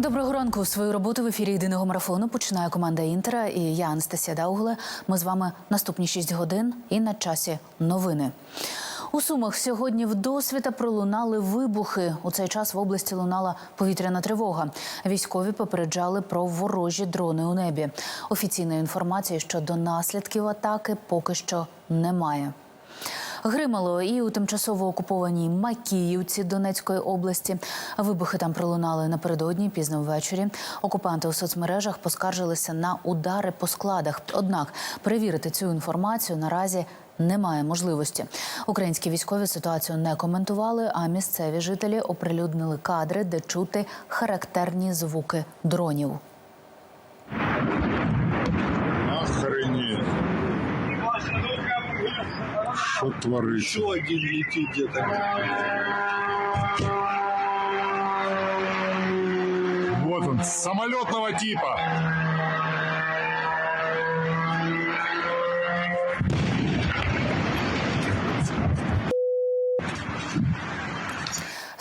Доброго ранку. Свою роботу в ефірі єдиного марафону починає команда Інтера і я Анастасія Даугле. Ми з вами наступні 6 годин і на часі новини. У Сумах сьогодні вдосвіта пролунали вибухи. У цей час в області лунала повітряна тривога. Військові попереджали про ворожі дрони у небі. Офіційної інформації щодо наслідків атаки поки що немає. Гримало і у тимчасово окупованій Макіївці Донецької області. Вибухи там пролунали напередодні пізно ввечері. Окупанти у соцмережах поскаржилися на удари по складах. Однак перевірити цю інформацію наразі немає можливості. Українські військові ситуацію не коментували, а місцеві жителі оприлюднили кадри, де чути характерні звуки дронів. Что творится? Еще один летит где-то. Вот он, самолетного типа.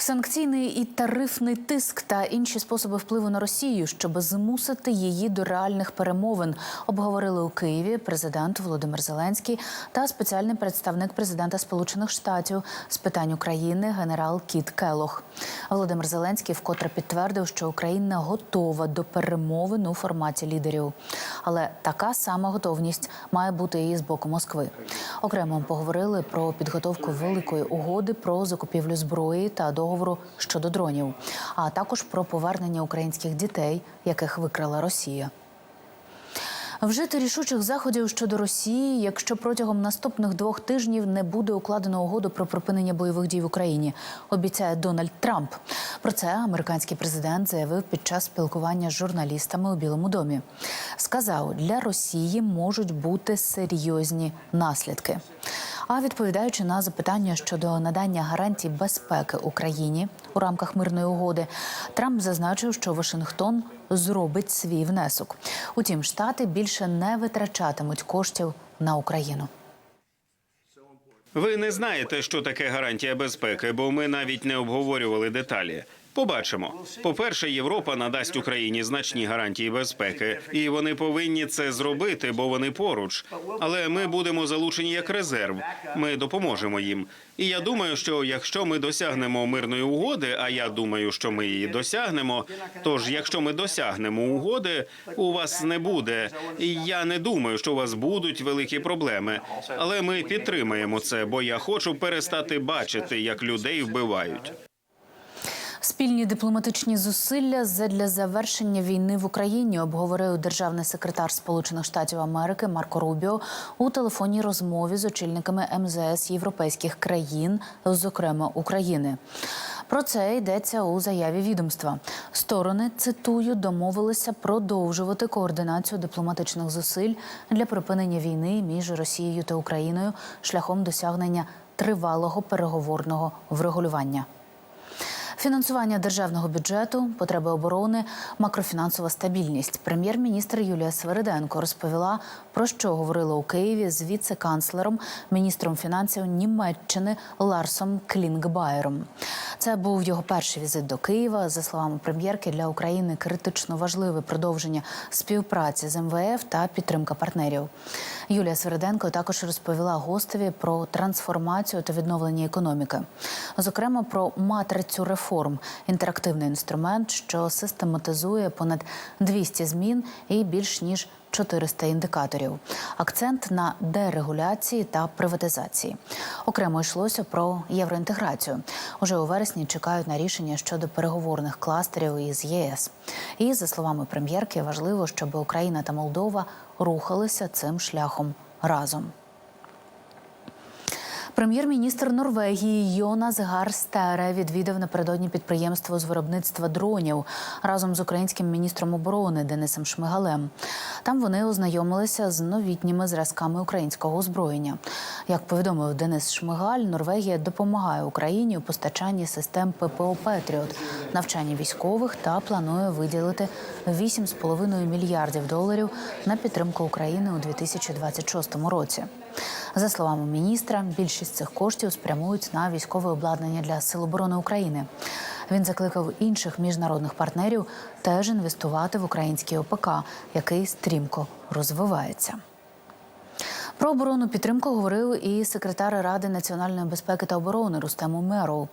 Санкційний і тарифний тиск та інші способи впливу на Росію, щоб змусити її до реальних перемовин, обговорили у Києві президент Володимир Зеленський та спеціальний представник президента Сполучених Штатів з питань України генерал Кіт Келох. Володимир Зеленський вкотре підтвердив, що Україна готова до перемовин у форматі лідерів, але така сама готовність має бути і з боку Москви. Окремо поговорили про підготовку великої угоди про закупівлю зброї та договору щодо дронів, а також про повернення українських дітей, яких викрала Росія. Вжити рішучих заходів щодо Росії, якщо протягом наступних двох тижнів не буде укладено угоду про припинення бойових дій в Україні, обіцяє Дональд Трамп. Про це американський президент заявив під час спілкування з журналістами у Білому домі. Сказав, для Росії можуть бути серйозні наслідки. А відповідаючи на запитання щодо надання гарантій безпеки Україні у рамках мирної угоди, Трамп зазначив, що Вашингтон зробить свій внесок. Утім, штати більше не витрачатимуть коштів на Україну. Ви не знаєте, що таке гарантія безпеки, бо ми навіть не обговорювали деталі. Побачимо. По-перше, Європа надасть Україні значні гарантії безпеки, і вони повинні це зробити, бо вони поруч. Але ми будемо залучені як резерв. Ми допоможемо їм. І я думаю, що якщо ми досягнемо мирної угоди, а я думаю, що ми її досягнемо. Тож, якщо ми досягнемо угоди, у вас не буде. І я не думаю, що у вас будуть великі проблеми. Але ми підтримаємо це, бо я хочу перестати бачити, як людей вбивають. Спільні дипломатичні зусилля задля завершення війни в Україні обговорив державний секретар Сполучених Штатів Америки Марко Рубіо у телефонній розмові з очільниками МЗС європейських країн, зокрема України. Про це йдеться у заяві відомства. Сторони цитую домовилися продовжувати координацію дипломатичних зусиль для припинення війни між Росією та Україною шляхом досягнення тривалого переговорного врегулювання. Фінансування державного бюджету, потреби оборони, макрофінансова стабільність. Прем'єр-міністр Юлія Свериденко розповіла про що говорила у Києві з віце-канцлером, міністром фінансів Німеччини Ларсом Клінгбаєром. Це був його перший візит до Києва. За словами прем'єрки, для України критично важливе продовження співпраці з МВФ та підтримка партнерів. Юлія Свериденко також розповіла гостеві про трансформацію та відновлення економіки, зокрема про матрицю реформ, інтерактивний інструмент, що систематизує понад 200 змін і більш ніж 400 індикаторів. Акцент на дерегуляції та приватизації. Окремо йшлося про євроінтеграцію. Уже у вересні чекають на рішення щодо переговорних кластерів із ЄС. І за словами прем'єрки, важливо, щоб Україна та Молдова рухалися цим шляхом разом. Прем'єр-міністр Норвегії Йонас Гарстере відвідав напередодні підприємство з виробництва дронів разом з українським міністром оборони Денисом Шмигалем. Там вони ознайомилися з новітніми зразками українського озброєння. Як повідомив Денис Шмигаль, Норвегія допомагає Україні у постачанні систем ППО Петріот, навчанні військових та планує виділити 8,5 мільярдів доларів на підтримку України у 2026 році. За словами міністра, більшість цих коштів спрямують на військове обладнання для Сил оборони України. Він закликав інших міжнародних партнерів теж інвестувати в український ОПК, який стрімко розвивається. Про оборонну підтримку говорив і секретар Ради національної безпеки та оборони Рустем Умеров.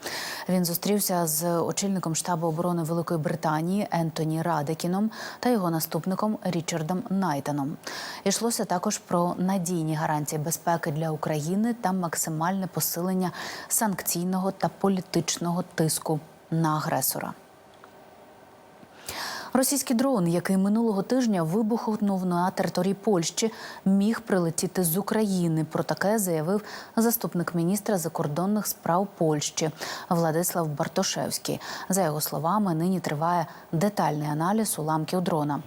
Він зустрівся з очільником штабу оборони Великої Британії Ентоні Радекіном та його наступником Річардом Найтаном. Йшлося також про надійні гарантії безпеки для України та максимальне посилення санкційного та політичного тиску на агресора. Російський дрон, який минулого тижня вибухнув на території Польщі, міг прилетіти з України. Про таке заявив заступник міністра закордонних справ Польщі Владислав Бартошевський. За його словами, нині триває детальний аналіз уламків дрона.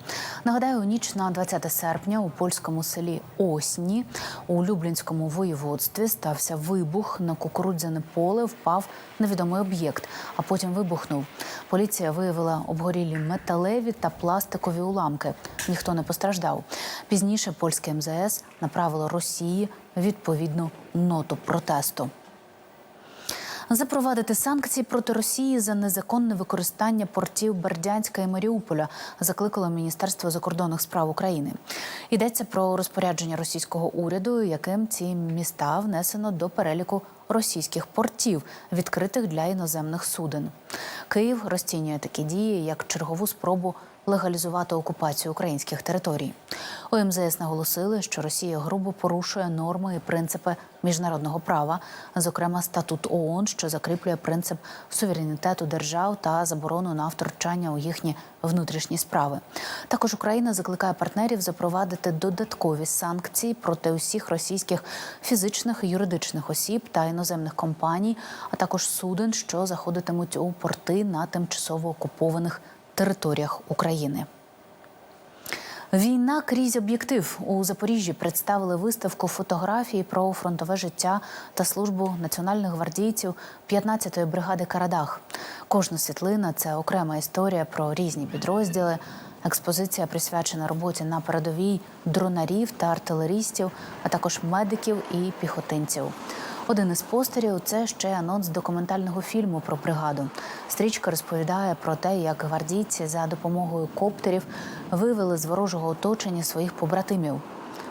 Нагадаю, у ніч на 20 серпня у польському селі Осні у Люблінському воєводстві стався вибух на кукурудзяне поле. Впав невідомий об'єкт, а потім вибухнув. Поліція виявила обгорілі металеві та пластикові уламки. Ніхто не постраждав. Пізніше польське МЗС направило Росії відповідну ноту протесту. Запровадити санкції проти Росії за незаконне використання портів Бердянська і Маріуполя закликало Міністерство закордонних справ України. Йдеться про розпорядження російського уряду, яким ці міста внесено до переліку російських портів, відкритих для іноземних суден. Київ розцінює такі дії як чергову спробу легалізувати окупацію українських територій. У МЗС наголосили, що Росія грубо порушує норми і принципи міжнародного права, зокрема статут ООН, що закріплює принцип суверенітету держав та заборону на втручання у їхні внутрішні справи. Також Україна закликає партнерів запровадити додаткові санкції проти усіх російських фізичних і юридичних осіб та іноземних компаній, а також суден, що заходитимуть у порти на тимчасово окупованих територіях України. Війна крізь об'єктив у Запоріжжі представили виставку фотографій про фронтове життя та службу національних гвардійців 15-ї бригади Карадах. Кожна світлина це окрема історія про різні підрозділи. Експозиція присвячена роботі на передовій дронарів та артилерістів, а також медиків і піхотинців. Один із постерів це ще анонс документального фільму про бригаду. Стрічка розповідає про те, як гвардійці за допомогою коптерів вивели з ворожого оточення своїх побратимів.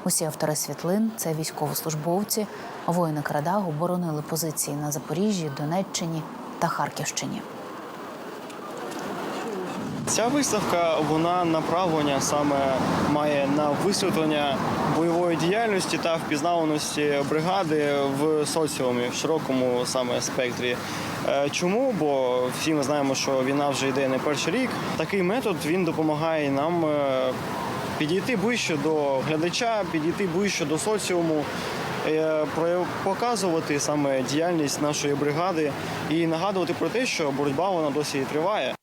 Усі автори світлин це військовослужбовці. Воїни Крадагу боронили позиції на Запоріжжі, Донеччині та Харківщині. Ця виставка вона направлення саме має на висвітлення бойової діяльності та впізнаваності бригади в соціумі в широкому саме спектрі. Е, Чому? Бо всі ми знаємо, що війна вже йде не перший рік. Такий метод він допомагає нам е, підійти ближче до глядача, підійти ближче до соціуму. е, Показувати саме діяльність нашої бригади і нагадувати про те, що боротьба вона досі триває.